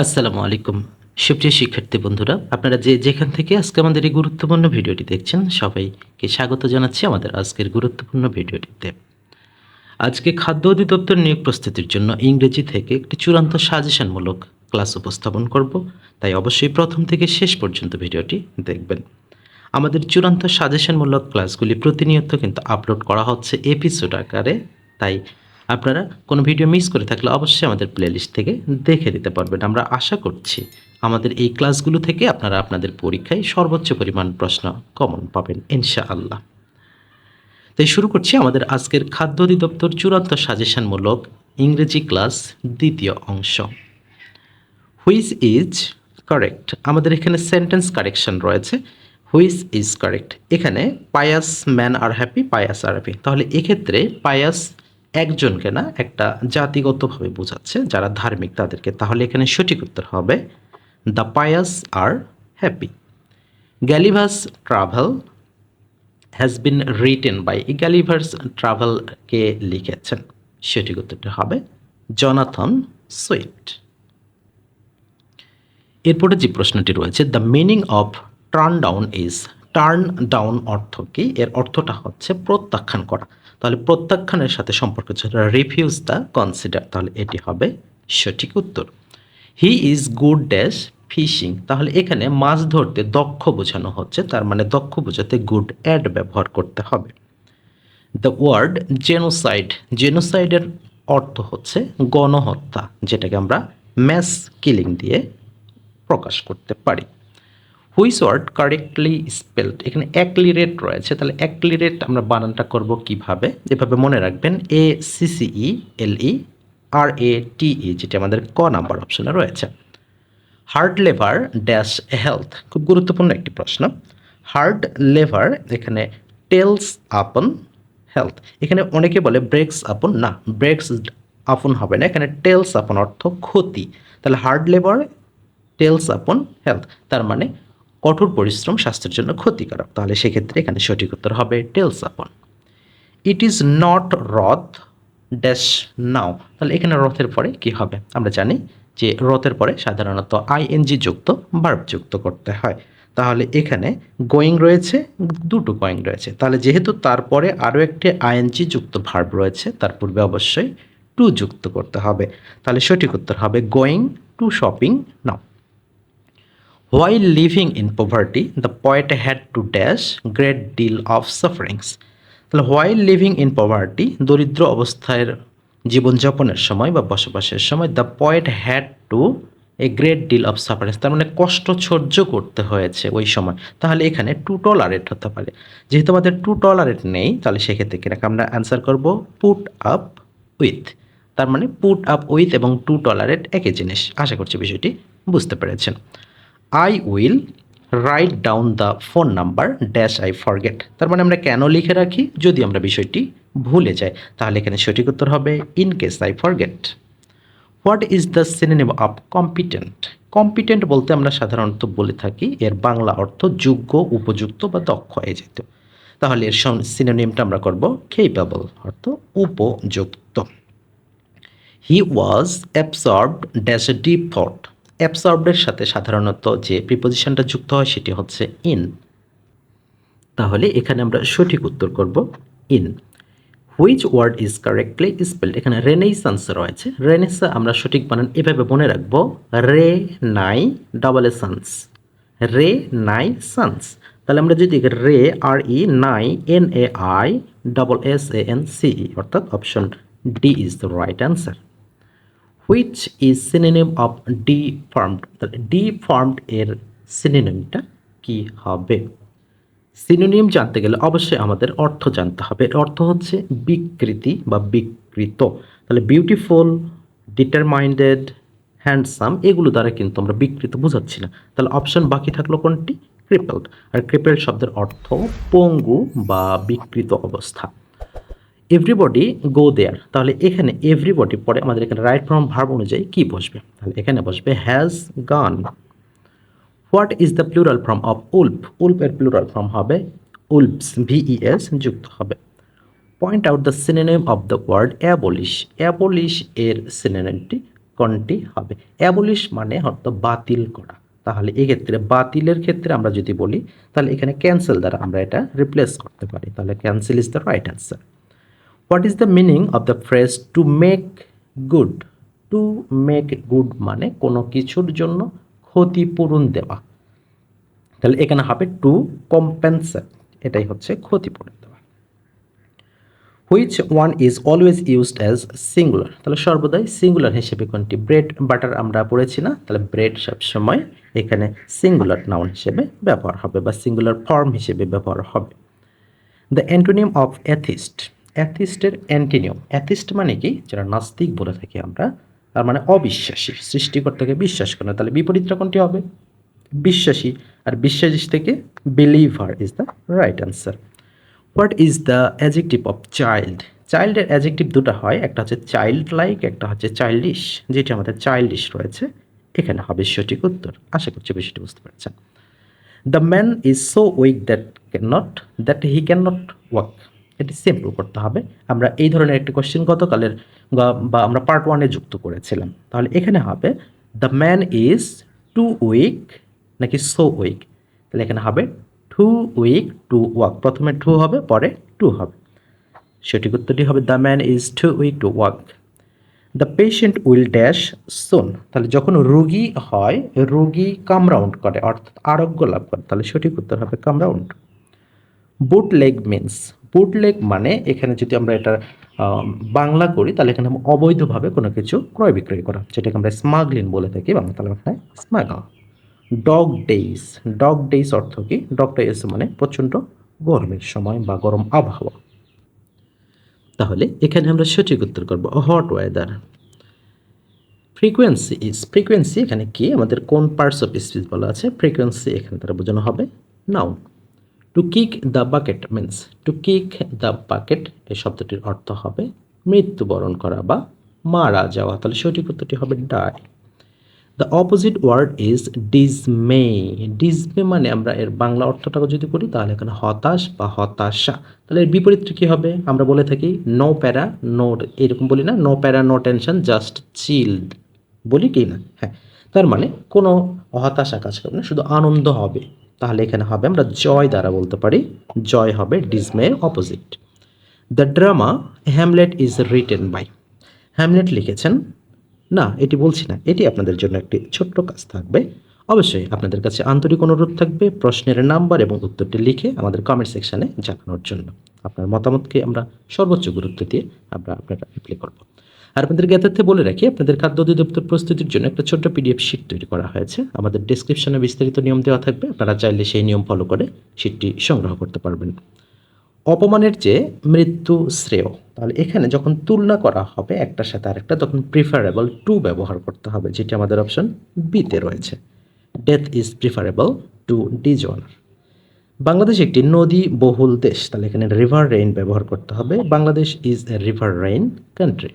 আসসালামু আলাইকুম। সুপ্রিয় শিক্ষার্থী বন্ধুরা, আপনারা যে যেখান থেকে আজকে আমাদের এই গুরুত্বপূর্ণ ভিডিওটি দেখছেন, সবাইকে স্বাগত জানাচ্ছি আমাদের আজকের গুরুত্বপূর্ণ ভিডিওটিতে। আজকে খাদ্য অধিদপ্তর নিয়োগ প্রস্তুতির জন্য ইংরেজি থেকে একটি চূড়ান্ত সাজেশনমূলক ক্লাস উপস্থাপন করব। তাই অবশ্যই প্রথম থেকে শেষ পর্যন্ত ভিডিওটি দেখবেন। আমাদের চূড়ান্ত সাজেশনমূলক ক্লাসগুলি প্রতিনিয়ত কিন্তু আপলোড করা হচ্ছে এপিসোড আকারে। তাই আপনারা কোনো ভিডিও মিস করে থাকলে অবশ্যই আমাদের প্লেলিস্ট থেকে দেখে দিতে পারবেন। আমরা আশা করছি আমাদের এই ক্লাসগুলো থেকে আপনারা আপনাদের পরীক্ষায় সর্বোচ্চ পরিমাণ প্রশ্ন কমন পাবেন, ইনশাআল্লাহ। তাই শুরু করছি আমাদের আজকের খাদ্য অধিদপ্তর চূড়ান্ত সাজেশনমূলক ইংরেজি ক্লাস দ্বিতীয় অংশ। হুইচ ইজ কারেক্ট আমাদের এখানে সেন্টেন্স কারেকশন রয়েছে। হুইচ ইজ কারেক্ট এখানে pious man are happy pious are happy তাহলে এক্ষেত্রে পায়াস একজনকে না একটা জাতিগতভাবে বোঝাচ্ছে যারা ধার্মিক তাদেরকে। তাহলে এখানে সঠিক উত্তর হবে the pious are happy Gulliver's travel has been written by Gulliver's ট্রাভেলকে লিখেছেন। সঠিক উত্তরটা হবে জনাথন সুইফট এরপরে যে প্রশ্নটি রয়েছে the meaning of turn down is turn down অর্থ কি? এর অর্থটা হচ্ছে প্রত্যাখ্যান করা। প্রত্যাখ্যানের সাথে সম্পর্ক রিফিউজ দ্য কনসিডার তাহলে এটি হবে সঠিক উত্তর। He is good dash fishing তাহলে এখানে মাছ ধরতে দক্ষ বোঝানো হচ্ছে, তার মানে দক্ষ বোঝাতে গুড অ্যাড ব্যবহার করতে হবে। দ্য ওয়ার্ড জেনোসাইড জেনোসাইডের অর্থ হচ্ছে গণহত্যা, যেটাকে আমরা ম্যাস কিলিং দিয়ে প্রকাশ করতে পারি। Which word correctly spelled? এখানে অ্যাক্লিরেট রয়েছে, তাহলে অ্যাক্লিরেট আমরা বানানটা করব কীভাবে? এভাবে মনে রাখবেন এ সিসিই এল ই আর এ টিই যেটি আমাদের ক নাম্বার অপশনে রয়েছে। হার্ড লেভার ড্যাশ হেলথ খুব গুরুত্বপূর্ণ একটি প্রশ্ন। হার্ড লেভার এখানে টেলস আপন হেলথ এখানে অনেকে বলে ব্রেকস আপন না ব্রেকস আপন হবে না, এখানে টেলস আপন অর্থ ক্ষতি। তাহলে হার্ড লেভার টেলস আপন হেলথ তার মানে কঠোর পরিশ্রম স্বাস্থ্যের জন্য ক্ষতিকারক। তাহলে সেক্ষেত্রে এখানে সঠিক উত্তর হবে tells upon it is not worth dash now তাহলে এখানে রথের পরে কি হবে? আমরা জানি যে রথের পরে সাধারণত আইএনজি যুক্ত বার্ব যুক্ত করতে হয়। তাহলে এখানে গোয়িং রয়েছে, দুটো গোয়িং রয়েছে। তাহলে যেহেতু তারপরে আরও একটি আইএনজি যুক্ত ভার্ব রয়েছে, তার পূর্বে অবশ্যই টু যুক্ত করতে হবে। তাহলে সঠিক উত্তর হবে going to shopping now While living in poverty, the poet had to dash great deal of sufferings. তাহলে হোয়াইল লিভিং ইন পভার্টি দরিদ্র অবস্থায় জীবনযাপনের সময় বা বসবাসের সময় the poet had to a great deal of sufferance তার মানে কষ্ট সহ্য করতে হয়েছে ওই সময়। তাহলে এখানে টু টলারেট হতে পারে। যেহেতু আমাদের টু টলারেট নেই তাহলে সেক্ষেত্রে কিনাকে আমরা অ্যান্সার করব পুট আপ উইথ তার মানে পুট আপ উইথ এবং টু টলারেট একই জিনিস। আশা করছি বিষয়টি বুঝতে পেরেছেন। I will write down the phone number dash I forget তার মানে আমরা কেন লিখে রাখি? যদি আমরা বিষয়টি ভুলে যাই, তাহলে এখানে সঠিক উত্তর হবে in case I forget what is the synonym of competent competent বলতে আমরা সাধারণত বলে থাকি, এর বাংলা অর্থ যোগ্য, উপযুক্ত বা দক্ষ, এই যেত তাহলে এর সিনোনিমটা আমরা করব কেপেবল অর্থ উপযুক্ত। He was absorbed dash a deep thought অ্যাবসর্বের সাথে সাধারণত যে প্রিপোজিশনটা যুক্ত হয় সেটি হচ্ছে ইন তাহলে এখানে আমরা সঠিক উত্তর করব in which word is correctly spelled এখানে রেনেসান্স রয়েছে। রেনেসা আমরা সঠিক বানান এভাবে মনে রাখব। রে নাই ডাবল এ সান্স রে নাই সান্স তাহলে আমরা যদি রে আর ই নাই N A I double S A N C E অর্থাৎ option D is the right answer which is synonym of the deformed তাহলে ডিফর্মড এর সিনোনিমটা কি হবে? সিনোনিম জানতে গেলে অবশ্যই আমাদের অর্থ জানতে হবে। এর অর্থ হচ্ছে বিকৃতি বা বিকৃত। তাহলে বিউটিফুল ডিটারমাইন্ডেড হ্যান্ডসাম এগুলো দ্বারা কিন্তু আমরা বিকৃত বোঝাচ্ছি না। তাহলে অপশন বাকি থাকল কোনটি? ক্রিপেলড আর ক্রিপেলড শব্দের অর্থ পঙ্গু বা বিকৃত অবস্থা। এভরিবডি গো দেয়ার তাহলে এখানে এভরিবডি পরে আমাদের এখানে রাইট ফ্রম ভার্ব অনুযায়ী কি বসবে? তাহলে এখানে বসবে has gone what is the plural form of wolf উল্ফের plural form হবে উল্পস ভিইএস যুক্ত হবে। Point out the synonym of the word abolish abolish এর সিনোনিমটি কোনটি হবে? অ্যাবলিশ মানে হয়তো বাতিল করা। তাহলে এক্ষেত্রে বাতিলের ক্ষেত্রে আমরা যদি বলি, তাহলে এখানে ক্যান্সেল দ্বারা আমরা এটা রিপ্লেস করতে পারি। তাহলে cancel is the right answer what is the meaning of the phrase to make good to make good মানে কোনো কিছুর জন্য ক্ষতিপূরণ দেওয়া। তাহলে এখানে হবে টু কম্পেনসেট এটাই হচ্ছে ক্ষতিপূরণ দেওয়া। Which one is always used as singular তাহলে সর্বদাই সিঙ্গুলার হিসেবে কোনটি? ব্রেড বাটার আমরা পড়েছি না? তাহলে ব্রেড সবসময় এখানে সিঙ্গুলার নাউন হিসেবে ব্যবহার হবে বা সিঙ্গুলার ফর্ম হিসেবে ব্যবহার হবে। দ্য অ্যান্টোনিয়াম অফ অ্যাথিস্ট অ্যাথিস্টের অ্যান্টিনিয়ম। অ্যাথিস্ট মানে কি? যারা নাস্তিক বলে থাকি আমরা, তার মানে অবিশ্বাসী। সৃষ্টিকর্তাকে বিশ্বাস করে না। তাহলে বিপরীতটা কোনটি হবে? বিশ্বাসী। আর বিশ্বাসী থেকে believer is the right answer what is the adjective of child চাইল্ডের adjective দুটো হয়। একটা হচ্ছে চাইল্ড লাইক একটা হচ্ছে চাইল্ডিশ যেটি আমাদের চাইল্ডিশ রয়েছে। এখানে হবে সঠিক উত্তর। আশা করছি বিষয়টি বুঝতে পারছেন। The man is so weak that can not that he can not work এটি সিম্পল করতে হবে। আমরা এই ধরনের একটি কোশ্চেন গতকালের বা- আমরা পার্ট ওয়ানে যুক্ত করেছিলাম। তাহলে এখানে হবে the man is too weak নাকি সো উইক তাহলে এখানে হবে টু উইক টু ওয়াক প্রথমে টু হবে, পরে টু হবে। সঠিক উত্তরটি হবে the man is too weak to walk the patient will dash soon তাহলে যখন রোগী হয়, রোগী কামরাউন্ড করে, অর্থাৎ আরোগ্য লাভ করে, তাহলে সঠিক উত্তর হবে come round bootleg means bootleg মানে এখানে যদি আমরা এটা বাংলা করি, তাহলে এখানে অবৈধভাবে কোনো কিছু ক্রয় বিক্রয় করা। যেটাকে আমরা স্মাগলিং বলে থাকি, বাংলা তাহলে এখানে smuggle dog days dog days অর্থ কি? ডগ ডেইস মানে প্রচণ্ড গরমের সময় বা গরম আবহাওয়া। তাহলে এখানে আমরা সঠিক উত্তর করব hot weather frequency is frequency এখানে কি? আমাদের কোন পার্টস অফ স্পিচ বলা আছে? ফ্রিকোয়েন্সি এখানে তারা বোঝানো হবে noun to kick the bucket means to kick the bucket এই শব্দটির অর্থ হবে মৃত্যুবরণ করা বা মারা যাওয়া। তাহলে সঠিক উত্তরটি হবে die the opposite word is dismay dismay মানে আমরা এর বাংলা অর্থটাকে যদি করি তাহলে এখানে হতাশ বা হতাশা। তাহলে এর বিপরীতটা কী হবে? আমরা বলে থাকি নো প্যারা নো এরকম বলি না নো প্যারা নো টেনশন জাস্ট চিল্ড বলি কি না? হ্যাঁ। তার মানে কোনো হতাশা কাজ করবে না, শুধু আনন্দ হবে। তাহলে এখানে হবে আমরা জয় দ্বারা বলতে পারি। জয় হবে ডিজমের opposite the drama Hamlet is written by Hamlet লিখেছেন। না, এটি বলছি না, এটি আপনাদের জন্য একটি ছোট্ট কাজ থাকবে। অবশ্যই আপনাদের কাছে আন্তরিক অনুরোধ থাকবে প্রশ্নের নাম্বার এবং উত্তরটি লিখে আমাদের কমেন্ট সেকশানে জানানোর জন্য। আপনার মতামতকে আমরা সর্বোচ্চ গুরুত্ব দিয়ে আমরা আপনারা রিপ্লাই করব। আর আপনাদের জ্ঞাতার্থে বলে রাখি, আপনাদের খাদ্য অধিদপ্তর প্রস্তুতির জন্য একটা ছোট্ট পিডিএফ শিট তৈরি করা হয়েছে। আমাদের ডিসক্রিপশনে বিস্তারিত নিয়ম দেওয়া থাকবে। আপনারা চাইলে সেই নিয়ম ফলো করে শিটটি সংগ্রহ করতে পারবেন। অপমানের চেয়ে মৃত্যু শ্রেয়, তাহলে এখানে যখন তুলনা করা হবে একটার সাথে আরেকটা, তখন প্রিফারেবল টু ব্যবহার করতে হবে, যেটি আমাদের অপশন বিতে রয়েছে। Death is preferable to dishonour Bangladesh একটি নদী বহুল দেশ, তাহলে এখানে রিভার রেইন ব্যবহার করতে হবে। Bangladesh is a riverine country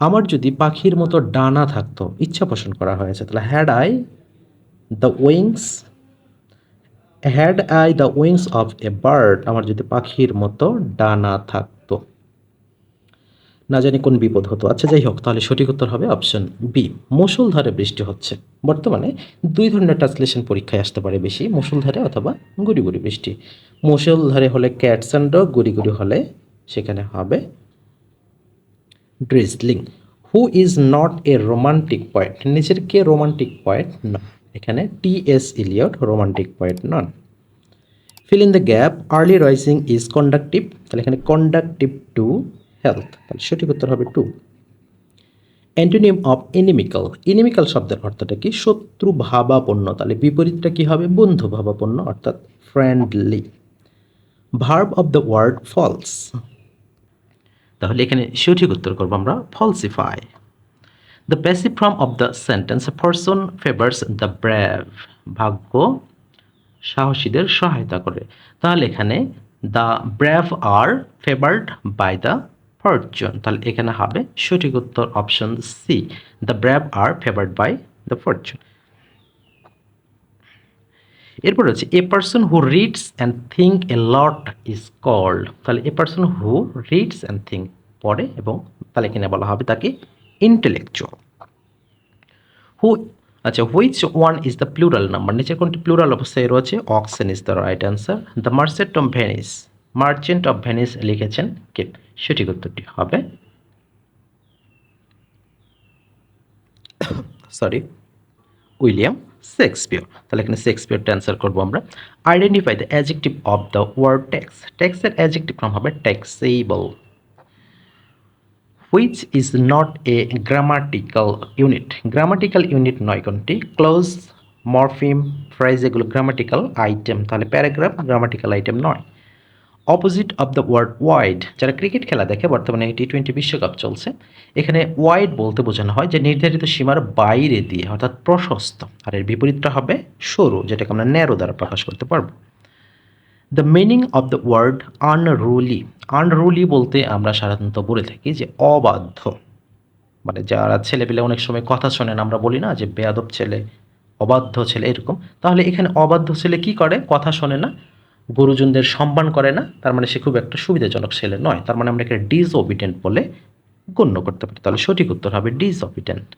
আমার যদি পাখির মতো ডানা থাকতো, ইচ্ছা পোষণ করা হয়েছে। তাহলে had I the wings had I the wings of a bird আমার যদি পাখির মতো ডানা থাকতো। না জানি কোন বিপদ হতো। আচ্ছা যাই হোক, তাহলে সঠিক উত্তর হবে অপশন বি মুষলধারে বৃষ্টি হচ্ছে। বর্তমানে দুই ধরনের ট্রান্সলেশন পরীক্ষায় আসতে পারে বেশি মুষলধারে অথবা গুড়ি গুড়ি বৃষ্টি। মুষলধারে হলে ক্যাটস অ্যান্ড ডগ গুড়ি গুড়ি হলে সেখানে হবে drizzling who is not a romantic poet নিজের কে রোমান্টিক পয়েন্ট না এখানে T S Eliot romantic poet non. Fill in the gap early rising is conductive তাহলে এখানে কন্ডাক্টিভ টু হেলথ তাহলে সঠিক উত্তর হবে to antonym of inimical inimical শব্দের অর্থটা কি? শত্রু ভাবাপন্ন। তাহলে বিপরীতটা কি হবে? বন্ধু ভাবাপন্ন, অর্থাৎ friendly verb of the word false তাহলে এখানে সঠিক উত্তর করব আমরা falsify the passive form of the sentence a person favours the brave ভাগ্য সাহসীদের সহায়তা করে। তাহলে এখানে the brave are favoured by the fortune তাহলে এখানে হবে সঠিক উত্তর option C the brave are favoured by the fortune এরপর হচ্ছে a person who reads and think a lot is called তাহলে a person who reads and think পড়ে এবং তাহলে এখানে বলা হবে তাকে ইন্টেলেকচুয়াল হু আচ্ছা which one is the plural number নিচে কোনটি প্লুরাল অবস্থায় রয়েছে? Oxen is the right answer the merchant of Venice merchant of Venice লিখেছেন কে? সঠিক উত্তরটি হবে সরি উইলিয়াম শেক্সপিয়র তাহলে এখানে শেক্সপিয়রটা অ্যান্সার করব আমরা। Identify the adjective of the word tax ট্যাক্সের অ্যাজেক্টিভ ফর্ম হবে taxable which is not a grammatical unit grammatical unit নয় কোনটি? ক্লোজ মরফিম ফ্রাইজ এগুলো গ্রামাটিক্যাল আইটেম তাহলে প্যারাগ্রাফ গ্রামাটিক্যাল আইটেম নয়। Opposite of the word wide যারা cricket খেলা দেখে, বর্তমানে টি টোয়েন্টি বিশ্বকাপ চলছে, এখানে ওয়াইড বলতে বোঝানো হয়, যে নির্ধারিত সীমার বাইরে দিয়ে, অর্থাৎ প্রশস্ত, আর এর বিপরীতটা হবে সরু, যেটাকে আমরা ন্যারো দ্বারা প্রকাশ করতে পারব। The meaning of the word unruly unruly বলতে আমরা সাধারণত বলে থাকি যে অবাধ্য মানে যারা ছেলেপেলে অনেক সময় কথা শোনেন আমরা বলি না যে বেয়াদব ছেলে, অবাধ্য ছেলে, এরকম। তাহলে এখানে অবাধ্য ছেলে কি করে? কথা শোনে না গুরুজনদের সম্মান করে না, তার মানে সে খুব একটা সুবিধাজনক ছেলে নয়। তার মানে আমরা এখানে ডিজ অবিটেন্ট বলে গণ্য করতে পারি। তাহলে সঠিক উত্তর হবে disobedient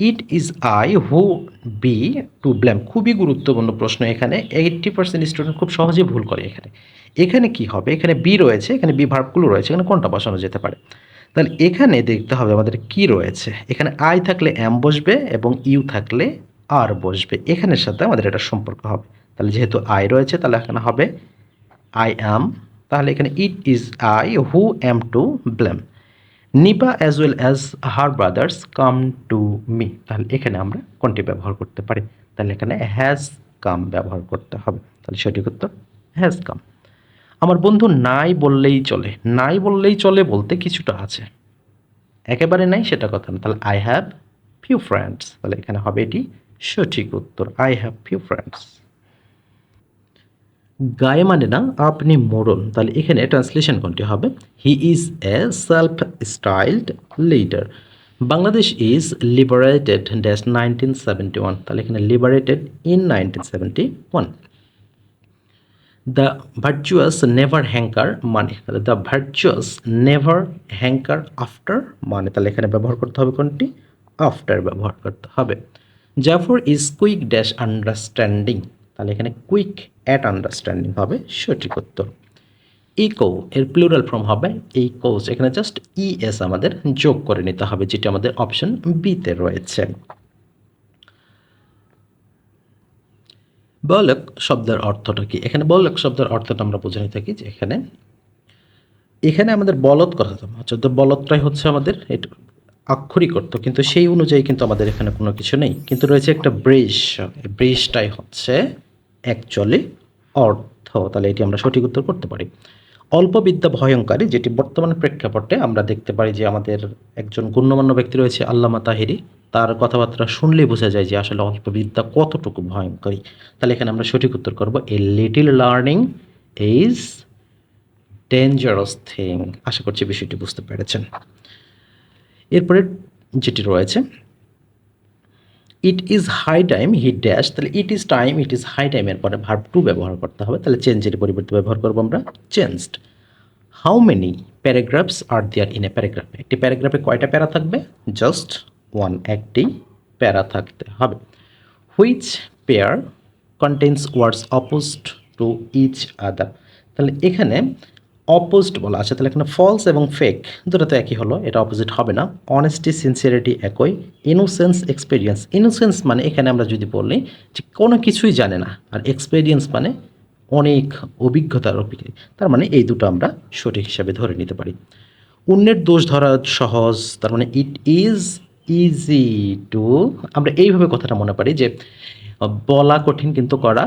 it is I who be to blame খুবই গুরুত্বপূর্ণ প্রশ্ন এখানে। এইটটি পার্সেন্ট স্টুডেন্ট খুব সহজেই ভুল করে এখানে। এখানে কি হবে? এখানে বি রয়েছে, এখানে বি ভার্বগুলো রয়েছে, এখানে কোনটা বসানো যেতে পারে? তাহলে এখানে দেখতে হবে আমাদের কি রয়েছে। এখানে আই থাকলে এম বসবে এবং ইউ থাকলে আর বসবে। এখানের সাথে আমাদের এটা সম্পর্ক হবে। তাহলে যেহেতু আই রয়েছে, তাহলে এখানে হবে আই অ্যাম তাহলে এখানে it is I who am to blame Nipa as well as her brothers come to me তাহলে এখানে আমরা কোনটি ব্যবহার করতে পারি? তাহলে এখানে হ্যাজ কাম ব্যবহার করতে হবে। তাহলে সঠিক উত্তর হ্যাজ কাম আমার বন্ধু নাই বললেই চলে। নাই বললেই চলে বলতে কিছুটা আছে। একেবারে নাই সেটা কথা না। তাহলে আই হ্যাভ ফিউ ফ্রেন্ডস তাহলে এখানে হবে এটি সঠিক উত্তর। আই হ্যাভ ফিউ ফ্রেন্ডস গায়ে মানে না আপনি মোড়ল তাহলে এখানে ট্রান্সলেশন কোনটি হবে? He is a self styled leader Bangladesh is liberated dash nineteen seventy one তাহলে এখানে liberated in nineteen seventy one the virtuous never hanker মানে তাহলে the virtuous never hanker after মানে তাহলে এখানে ব্যবহার করতে হবে কোনটি? আফটার ব্যবহার করতে হবে। Zafar is quick dash understanding তাহলে এখানে কুইক অ্যাট আন্ডারস্ট্যান্ডিং হবে সঠিক উত্তর। ইকো এর প্লুরাল ফর্ম হবে এই কোচ এখানে জাস্ট ইএস আমাদের যোগ করে নিতে হবে, যেটা আমাদের অপশন বিতে রয়েছে। বলক শব্দের অর্থটা কি? এখানে বলক শব্দের অর্থটা আমরা বুঝে নিতে থাকি যে এখানে এখানে আমাদের বলদ কথা হচ্ছে তো বলদটাই হচ্ছে আমাদের এটা আক্ষরিক অর্থ কিন্তু সেই অনুযায়ী কিন্তু আমাদের এখানে কোনো কিছু নেই। কিন্তু রয়েছে একটা ব্রিজ, এই ব্রিজটাই হচ্ছে অ্যাকচুয়ালি অর্থ। তাহলে এটি আমরা সঠিক উত্তর করতে পারি। অল্প বিদ্যা ভয়ঙ্করী, যেটি বর্তমান প্রেক্ষাপটে আমরা দেখতে পারি যে আমাদের একজন গণ্যমান্য ব্যক্তি রয়েছে, আল্লামা তাহিরি। তার কথাবার্তা শুনলেই বোঝা যায় যে আসলে অল্প বিদ্যা কতটুকু ভয়ঙ্করী। তাহলে এখানে আমরা সঠিক উত্তর করব a little learning is dangerous thing আশা করছি বিষয়টি বুঝতে পেরেছেন। এরপরে যেটি রয়েছে it is high time he dash তাহলে it is time it is high টাইমের পরে ভার্ব টু ব্যবহার করতে হবে, তাহলে চেঞ্জের পরিবর্তে ব্যবহার করব আমরা changed how many paragraphs are there in a paragraph একটি প্যারাগ্রাফে কয়টা প্যারা থাকবে? জাস্ট ওয়ান একটি প্যারা থাকতে হবে। Which pair contains words opposed to each other তাহলে এখানে অপোজড বলা আছে, তাহলে এখানে ফলস এবং ফেক দুটো তো একই হলো, এটা অপোজিট হবে না। অনেস্টি সিনসিয়ারিটি একই ইনোসেন্স এক্সপিরিয়েন্স ইনোসেন্স মানে এখানে আমরা যদি বলি যে কোনো কিছুই জানে না, আর এক্সপিরিয়েন্স মানে অনেক অভিজ্ঞতার অভিজ্ঞতা। তার মানে এই দুটো আমরা সঠিক হিসাবে ধরে নিতে পারি। অন্যের দোষ ধরা সহজ, তার মানে ইট ইজ ইজি টু আমরা এইভাবে কথাটা মনে পারি যে, বলা কঠিন কিন্তু করা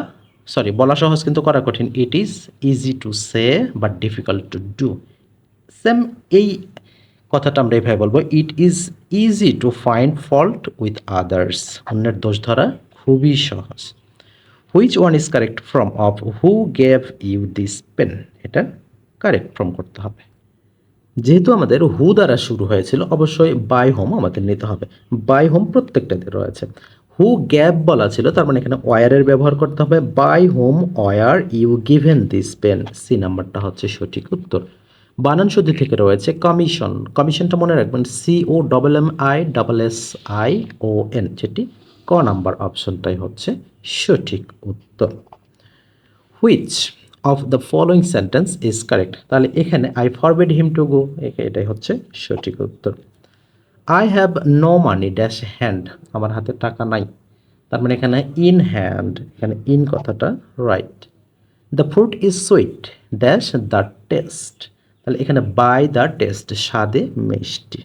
সরি বলা সহজ কিন্তু করা কঠিন। It is easy to say but difficult to do same এই কথাটা আমরা এইভাবে বলব। It is easy to find fault with others অন্যের দোষ ধরা খুবই সহজ। Which one is correct from of who gave you this pen এটা কারেক্ট ফ্রম করতে হবে। যেহেতু আমাদের হু দ্বারা শুরু হয়েছিল, অবশ্যই বাই হোম আমাদের নিতে হবে। বাই হোম প্রত্যেকটাতে রয়েছে। হু গ্যাপ বলা ছিল, তার মানে এখানে ওয়ারের ব্যবহার করতে হবে। By whom were you given this pen C নাম্বারটা হচ্ছে সঠিক উত্তর। বানান শুদ্ধি থেকে রয়েছে কমিশন কমিশনটা মনে রাখবেন C O double M I double S I O N যেটি ক নাম্বার অপশনটাই হচ্ছে সঠিক উত্তর। Which of the following sentence is correct তাহলে এখানে I forbade him to go এটাই হচ্ছে সঠিক উত্তর। I have no money dash hand আমার হাতে টাকা নাই। তার মানে এখানে ইন হ্যান্ড এখানে ইন কথাটা right the fruit is sweet dash the taste তাহলে এখানে বাই দ্য টেস্ট স্বাদে মিষ্টি।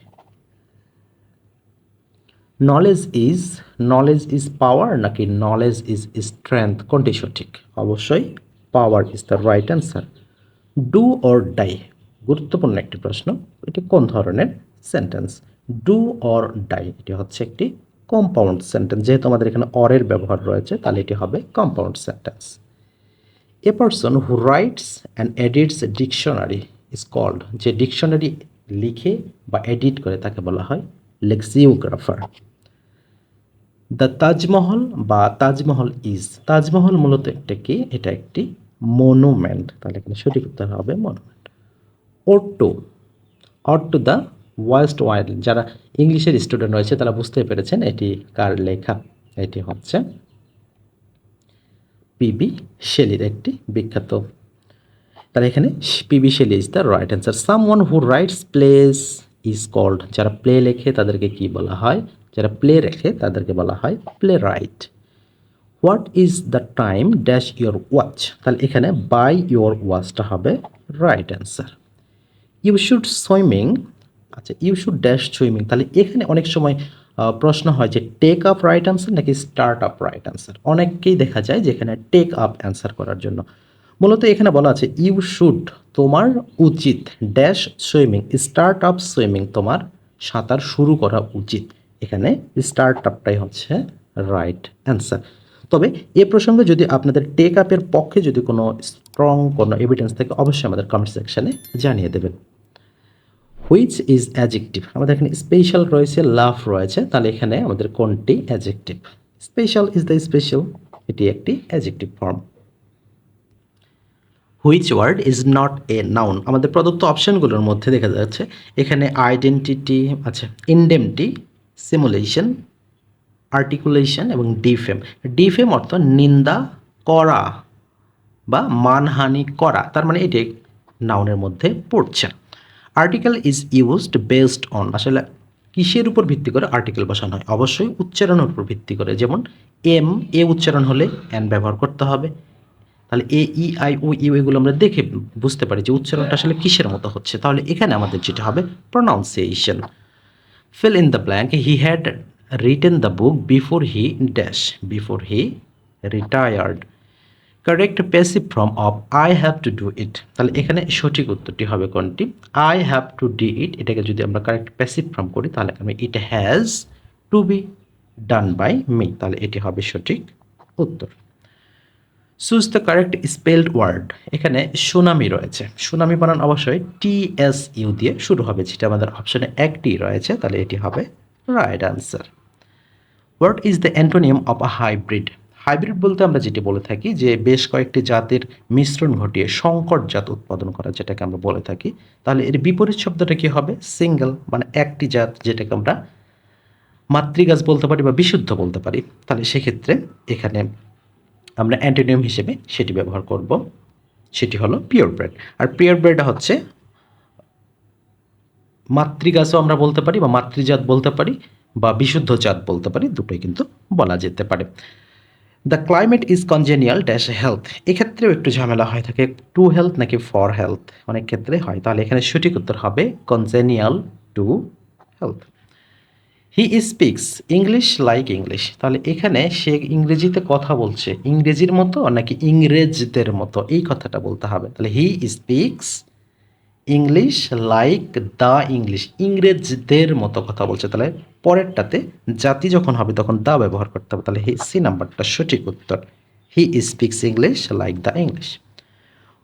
Knowledge is knowledge is power নাকি নলেজ ইজ স্ট্রেংথ কোনটি সঠিক? অবশ্যই power is the right answer do or die গুরুত্বপূর্ণ একটি প্রশ্ন। এটি কোন ধরনের সেন্টেন্স ডু অর ডাই এটি হচ্ছে একটি কম্পাউন্ড সেন্টেন্স যেহেতু আমাদের এখানে অরের ব্যবহার রয়েছে, তাহলে এটি হবে compound sentence a person who writes and edits dictionary is called যে ডিকশনারি লিখে বা এডিট করে তাকে বলা হয় লেক্সিওগ্রাফার দ্য তাজমহল বা তাজমহল ইজ তাজমহল মূলত একটা কি? এটা একটি মনুমেন্ট তাহলে এখানে সঠিক উত্তর হবে monument ode to ode to the west wild যারা ইংলিশের স্টুডেন্ট রয়েছে, তারা বুঝতে পেরেছেন এটি কার লেখা? এটি হচ্ছে পিবি শেলির একটি বিখ্যাত। তাহলে এখানে P B Shelley is the right answer someone who writes plays is called যারা প্লে লেখে, তাদেরকে কি বলা হয়? যারা প্লে রেখে, তাদেরকে বলা হয় playwright what is the time dash your watch তাহলে এখানে বাই ইউর ওয়াচটা হবে right answer you should swimming আচ্ছা ইউ শুড ড্যাশ সুইমিং তাহলে এখানে অনেক সময় প্রশ্ন হয় যে টেক আপ রাইট অ্যান্সার নাকি স্টার্ট আপ রাইট অ্যান্সার অনেককেই দেখা যায় যে, এখানে টেক আপ অ্যান্সার করার জন্য। মূলত এখানে বলা আছে ইউ শুড তোমার উচিত dash swimming start up swimming তোমার সাঁতার শুরু করা উচিত। এখানে স্টার্ট আপটাই হচ্ছে রাইট অ্যান্সার তবে এ প্রসঙ্গে যদি আপনাদের টেক আপের পক্ষে যদি কোনো স্ট্রং কোনো এভিডেন্স থাকে, অবশ্যই আমাদের কমেন্ট সেকশনে জানিয়ে দেবেন। হুইচ ইজ অ্যাজেক্টিভ আমাদের এখানে স্পেশাল রয়েছে লাভ রয়েছে, তাহলে এখানে আমাদের কোনটি? Adjective special is the special এটি একটি adjective form which word is not a noun আমাদের প্রদত্ত অপশনগুলোর মধ্যে দেখা যাচ্ছে, এখানে আইডেন্টিটি আচ্ছা ইনডেমটি সিমুলেশন আর্টিকুলেশন এবং ডিফেম ডিফেম অর্থ নিন্দা করা বা মানহানি করা, তার মানে এটি নাউনের মধ্যে পড়ছে। Article is used based on আসলে কিসের উপর ভিত্তি করে আর্টিকেল বসানো হয়? অবশ্যই উচ্চারণের উপর ভিত্তি করে। যেমন এম এ উচ্চারণ হলে এন ব্যবহার করতে হবে। তাহলে এ ই আই ও ইউ এগুলো আমরা দেখে বুঝতে পারি যে উচ্চারণটা আসলে কিসের মতো হচ্ছে। তাহলে এখানে আমাদের যেটা হবে pronunciation fill in the blank he had written the book before he dash before he retired. Correct passive form of I have to do it তাহলে এখানে সঠিক উত্তরটি হবে কোনটি? I have to do it এটাকে যদি আমরা কারেক্ট প্যাসিভ ফর্ম করি, তাহলে আমি it has to be done by me তাহলে এটি হবে সঠিক উত্তর। Choose the correct spelled word এখানে সুনামি রয়েছে। সুনামি বানান অবশ্যই টি এস ইউ দিয়ে শুরু হবে, যেটা আমাদের অপশনে একটি রয়েছে। তাহলে এটি হবে right answer what is the antonym of a hybrid hybrid বলতে আমরা যেটি বলে থাকি যে বেশ কয়েকটি জাতের মিশ্রণ ঘটিয়ে সংকট জাত উৎপাদন করা যেটাকে আমরা বলে থাকি, তাহলে এর বিপরীত শব্দটা কি হবে? সিঙ্গেল মানে একটি জাত যেটাকে আমরা মাতৃগাছ বলতে পারি বা বিশুদ্ধ বলতে পারি। তাহলে সেক্ষেত্রে এখানে আমরা অ্যান্টোনিয়াম হিসেবে সেটি ব্যবহার করব। সেটি হলো পিওর ব্রেড আর পিওর ব্রেড হচ্ছে মাতৃগাছও আমরা বলতে পারি বা মাতৃজাত বলতে পারি বা বিশুদ্ধ জাত বলতে পারি, দুটোই কিন্তু বলা যেতে পারে। The climate is congenial dash health এক্ষেত্রেও একটু ঝামেলা হয় থাকে টু হেলথ নাকি ফর হেলথ অনেক ক্ষেত্রে হয়। তাহলে এখানে সঠিক উত্তর হবে congenial to health he speaks English like English তাহলে এখানে সে ইংরেজিতে কথা বলছে। ইংরেজির মতো নাকি ইংরেজদের মতো? এই কথাটা বলতে হবে। তাহলে he speaks English like the English ইংরেজদের মতো কথা বলছে। তাহলে পরেরটাতে জাতি যখন হবে, তখন দা ব্যবহার করতে হবে। তাহলে হি সি নাম্বারটা সঠিক উত্তর। He speaks English like the English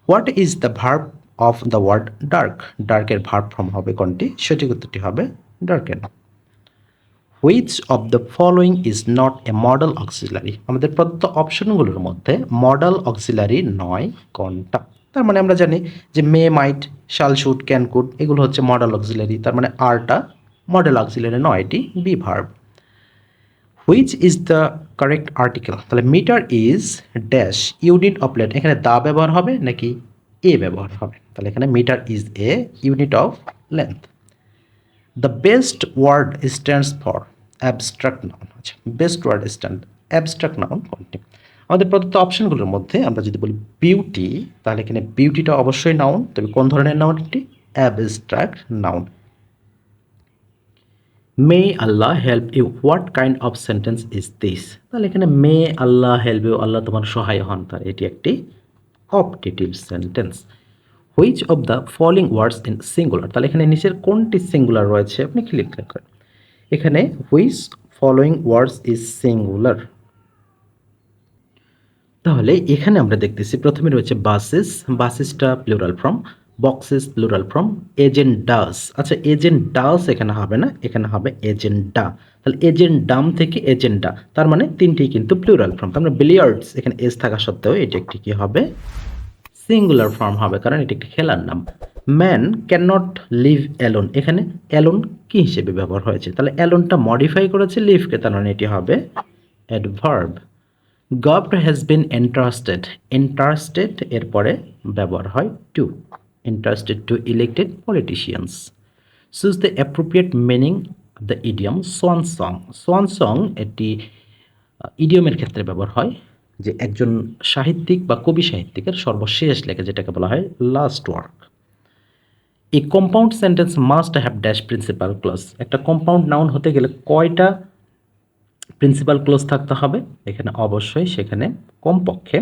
what is the verb of the word dark ডার্কের verb form হবে কোনটি? সঠিক উত্তরটি হবে ডার্কের which of the following is not a model auxiliary আমাদের প্রদত্ত অপশনগুলোর মধ্যে মডেল অক্সিলারি নয় কোনটা? তার মানে আমরা জানি যে মে মাইট, শাল শুট ক্যান কুড এগুলো হচ্ছে মডেল অক্সিলারি তার মানে আরটা মডেল অক্সিলারি নয়, এটি be verb which is the correct article তাহলে metre is dash unit of length এখানে দা ব্যবহার হবে নাকি এ ব্যবহার হবে? তাহলে এখানে metre is a unit of length the best word stands for abstract noun আচ্ছা best word stand abstract noun কোনটি? আমাদের প্রদত্ত অপশনগুলোর মধ্যে আমরা যদি বলি বিউটি তাহলে এখানে বিউটিটা অবশ্যই নাউন তবে কোন ধরনের নাউন একটি abstract noun may Allah help you what kind of sentence is this তাহলে এখানে মে আল্লাহ হেল্প ইউ আল্লাহ তোমার সহায় হন। তার এটি একটি optative sentence which of the following words in singular তাহলে এখানে নিচের কোনটি সিঙ্গুলার রয়েছে? আপনি ক্লিক করেন এখানে which following words is singular তাহলে এখানে আমরা দেখতেছি প্রথমে রয়েছে buses বাসেসটা plural form boxes plural form agendas আচ্ছা এজেন্ট ডাস এখানে হবে না, এখানে হবে এজেন্ডা তাহলে এজেন্ট ডাম থেকে এজেন্ডা তার মানে তিনটি কিন্তু প্লুরাল ফর্ম তার মানে বিলিয়ার্ডস এখানে এস থাকা সত্ত্বেও এটি একটি কি হবে? সিঙ্গুলার ফর্ম হবে, কারণ এটি একটি খেলার নাম। Man can not live alone এখানে অ্যালোন কি হিসেবে ব্যবহার হয়েছে? তাহলে অ্যালোনটা মডিফাই করেছে লিভকে তার মানে এটি হবে adverb gov has been interested interested এরপরে ব্যবহার হয় to interested to elected politicians choose the appropriate meaning the idiom swan song swan song একটি ইডিয়মের ক্ষেত্রে ব্যবহার হয় যে একজন সাহিত্যিক বা কবি সাহিত্যিকের সর্বশেষ লেখা যেটাকে বলা হয় last work a compound sentence must have dash principal clause একটা কম্পাউন্ড নাউন হতে গেলে কয়টা প্রিন্সিপাল ক্লোজ থাকতে হবে, এখানে অবশ্যই সেখানে কমপক্ষে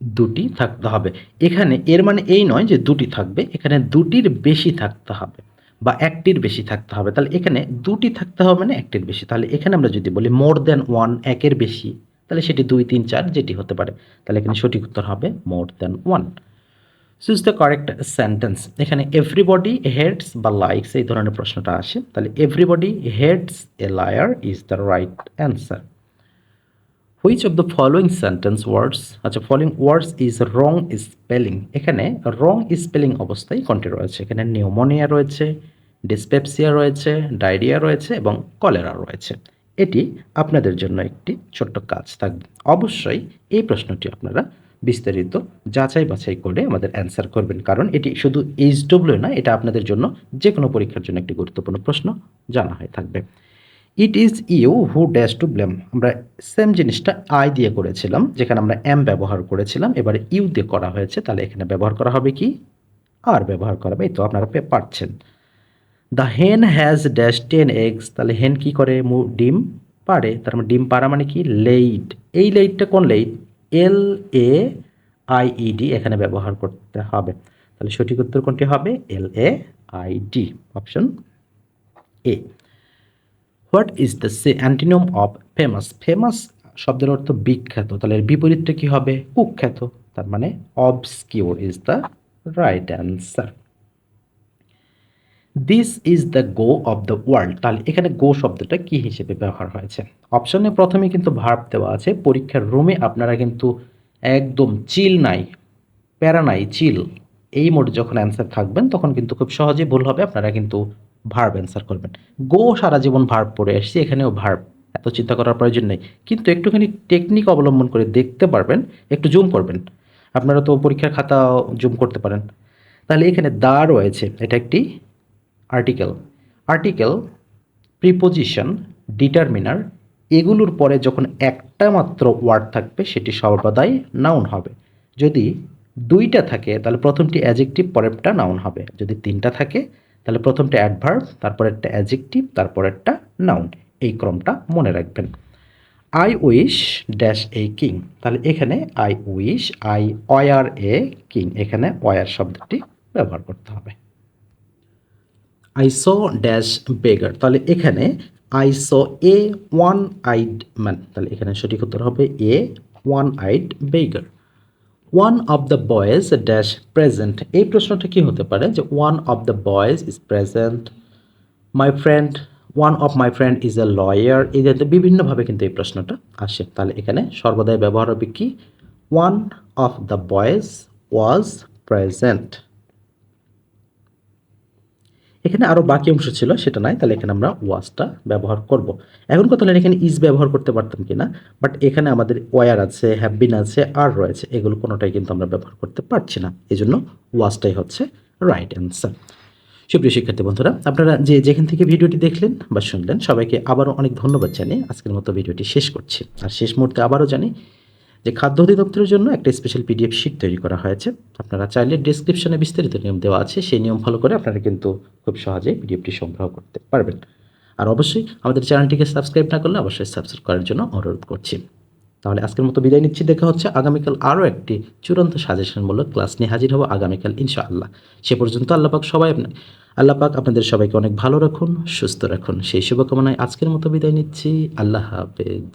দুটি থাকতে হবে। এখানে এর মানে এই নয় যে দুটি থাকবে, এখানে দুটির বেশি থাকতে হবে বা একটির বেশি থাকতে হবে। তাহলে এখানে দুটি থাকতে হবে না, একটির বেশি। তাহলে এখানে আমরা যদি বলি মোর দ্যান ওয়ান একের বেশি, তাহলে সেটি দুই, তিন, চার, যেটি হতে পারে। তাহলে এখানে সঠিক উত্তর হবে more than one choose the correct sentence এখানে এভরিবডি হেডস বা লাইকস এই ধরনের প্রশ্নটা আসে। তাহলে everybody hates a liar is the right answer which of the following sentence words আচ্ছা following words is wrong spelling এখানে রং স্পেলিং অবস্থায় কোনটি রয়েছে? এখানে নিউমোনিয়া রয়েছে ডিসপেপসিয়া রয়েছে ডায়রিয়া রয়েছে এবং কলেরা রয়েছে। এটি আপনাদের জন্য একটি ছোট্ট কাজ থাকবে। অবশ্যই এই প্রশ্নটি আপনারা বিস্তারিত যাচাই বাছাই করে আমাদের অ্যান্সার করবেন। কারণ এটি শুধু এইচডব্লিউ না, এটা আপনাদের জন্য যে কোনো পরীক্ষার জন্য একটি গুরুত্বপূর্ণ প্রশ্ন জানা হয়ে থাকবে। It is you who dash to blame আমরা সেম জিনিসটা আই দিয়ে করেছিলাম, যেখানে আমরা এম ব্যবহার করেছিলাম। এবারে ইউ দিয়ে করা হয়েছে, তাহলে এখানে ব্যবহার করা হবে কি? আর ব্যবহার করা হবে তো আপনারা পারছেন। দ্য হেন হ্যাজ ড্যাশ টেন এগস তাহলে হেন কি করে? মু ডিম পারে তার মানে ডিম পারা মানে কি? লেইট এই লেইটটা কোন লেইট এল এ আইইডি এখানে ব্যবহার করতে হবে। তাহলে সঠিক উত্তর কোনটি হবে? L A I D option a what is the say antonym of famous famous শব্দের অর্থ বিখ্যাত। তাহলে এর বিপরীতটা কী হবে? কুখ্যাত। তার মানে obscure is the right answer this is the go of the world তাহলে এখানে গো শব্দটা কি হিসেবে ব্যবহার হয়েছে? অপশনে প্রথমে কিন্তু ভার্ব দেওয়া আছে। পরীক্ষার রুমে আপনারা কিন্তু একদম চিল নাই, প্যারা নাই চিল এই মোডে যখন অ্যান্সার থাকবেন, তখন কিন্তু খুব সহজেই ভুল হবে। আপনারা কিন্তু ভার্ব অ্যান্সার করবেন। গো সারা জীবন ভার্ব পড়ে এসছি এখানেও ভার্ব এত চিন্তা করার প্রয়োজন নেই। কিন্তু একটুখানি টেকনিক অবলম্বন করে দেখতে পারবেন, একটু জুম করবেন। আপনারা তো পরীক্ষার খাতা জুম করতে পারেন। তাহলে এখানে দা রয়েছে। এটা একটি আর্টিকেল আর্টিকেল প্রিপোজিশন ডিটারমিনার এগুলোর পরে যখন একটা মাত্র ওয়ার্ড থাকবে, সেটি সর্বদাই নাউন হবে। যদি দুইটা থাকে, তাহলে প্রথমটি অ্যাজেক্টিভ পরেরটা নাউন হবে। যদি তিনটা থাকে, তাহলে প্রথমটা অ্যাডভার্ব তারপরেরটা অ্যাজেক্টিভ তারপরেরটা নাউন এই ক্রমটা মনে রাখবেন। I wish dash a king তাহলে এখানে I wish I were a king এখানে অয়ার শব্দটি ব্যবহার করতে হবে। আই স ড্যাশ বেগার তাহলে এখানে I saw a one eyed man তাহলে এখানে সঠিক উত্তর হবে a one eyed beggar one of the boys dash present এই প্রশ্নটা কি হতে পারে? যে one of the boys is present my friend one of my friend is a lawyer এই জাতীয় বিভিন্নভাবে কিন্তু এই প্রশ্নটা আসে। তাহলে এখানে সর্বদাই ব্যবহার হবে কি? One of the boys was present এখানে আরও বাকি অংশ ছিল, সেটা নাই, তাহলে এখানে আমরা ওয়াজটা ব্যবহার করব। এখন কথা হলো, এখানে ইজ ব্যবহার করতে পারতাম কিনা বাট এখানে আমাদের ওয়ার আছে হ্যাভ আছে আর রয়েছে, এগুলো কোনোটাই কিন্তু আমরা ব্যবহার করতে পারছি না। এই জন্য ওয়াজটাই হচ্ছে রাইট অ্যান্সার সুপ্রিয় শিক্ষার্থী বন্ধুরা, আপনারা যে যেখান থেকে ভিডিওটি দেখলেন বা শুনলেন, সবাইকে আবারও অনেক ধন্যবাদ জানিয়ে আজকের মতো ভিডিওটি শেষ করছি। আর শেষ মুহূর্তে আবারও জানি যে খাদ্য অধিদপ্তরের জন্য একটা স্পেশাল পিডিএফ শিট তৈরি করা হয়েছে। আপনারা চাইলে ডিসক্রিপশনে বিস্তারিত নিয়ম দেওয়া আছে। সেই নিয়ম ফলো করে আপনারা কিন্তু খুব সহজেই পিডিএফটি সংগ্রহ করতে পারবেন। আর অবশ্যই আমাদের চ্যানেলটিকে সাবস্ক্রাইব না করলে অবশ্যই সাবস্ক্রাইব করার জন্য অনুরোধ করছি। তাহলে আজকের মতো বিদায় নিচ্ছি। দেখা হচ্ছে আগামীকাল আরও একটি চূড়ান্ত সাজেশনমূলক ক্লাস নিয়ে হাজির হব আগামীকাল, ইনশাআল্লাহ। সে পর্যন্ত আল্লাপাক সবাই আপনি আল্লাপাক আপনাদের সবাইকে অনেক ভালো রাখুন, সুস্থ রাখুন। সেই শুভকামনায় আজকের মতো বিদায় নিচ্ছি। আল্লাহ হাফেজ।